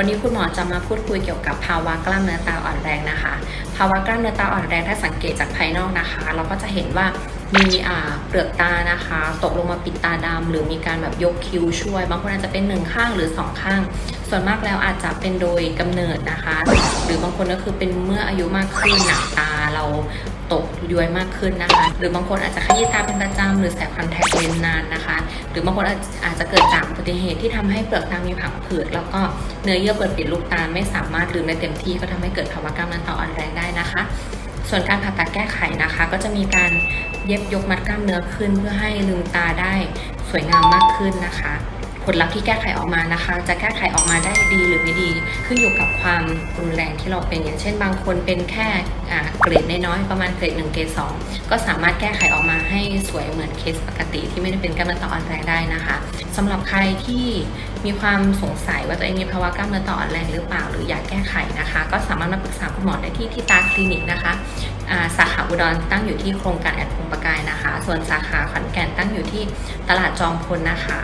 วันนี้คุณหมอจะมาพูดคุยเกี่ยวกับภาวะกล้ามเนื้อตาอ่อนแรงนะคะ ภาวะกล้ามเนื้อตาอ่อนแรงถ้าสังเกตจากภายนอกนะคะ เราก็จะเห็นว่ามีเปลือกตานะคะ ตกลงมาปิดตาดำหรือมีการแบบยกคิ้วช่วย บางคนอาจจะเป็นหนึ่งข้างหรือสองข้าง ส่วนมากแล้วอาจจะเป็นโดยกำเนิดนะคะ หรือบางคนก็คือเป็นเมื่ออายุมากขึ้นหนักตา เราตกย้วยมากขึ้นนะคะ หรือบางคนอาจจะขยี้ตาเป็นประจำหรือใส่คอนแทคเลนส์นานนะคะ หรือบางคนอาจอาจจะเกิดจากอุบัติเหตุที่ทำให้เปลือกตามีผังผืดแล้วก็เนื้อเยื่อเปิดปิดลูกตาไม่สามารถลืมได้เต็มที่ก็ทำให้เกิดภาวะกล้ามเนื้อตาอ่อนแรงได้นะคะ ส่วนการผ่าตัดแก้ไขนะคะ ก็จะมีการเย็บยกมัดกล้ามเนื้อขึ้น เพื่อให้ลืมตาได้สวยงามมากขึ้นนะคะ ผลลัพธ์ที่แก้ไขออกมานะคะ จะแก้ไขออกมาได้ดีหรือไม่ดี ขึ้นอยู่กับความรุนแรงที่เราเป็นอย่างเช่น บางคนเป็นแค่เกรดน้อยๆประมาณเกรด1เกรด2ก็สามารถแก้ไขออกมาให้สวยเหมือนเคสปกติที่ไม่ได้เป็นกล้ามเนื้อต่ออ่อนแรงได้นะคะสำหรับใครที่มีความสงสัยว่าตัวเองมีภาวะกล้ามเนื้อต่ออ่อนแรงหรือเปล่าหรืออยากแก้ไขนะคะ ก็สามารถมาปรึกษาคุณหมอได้ที่ที่ตาคลินิกนะคะสาขาอุดรตั้งอยู่ที่โครงการแอดพงประกายนะคะ ส่วนสาขาขอนแก่นตั้งอยู่ที่ตลาดจอมพลนะคะ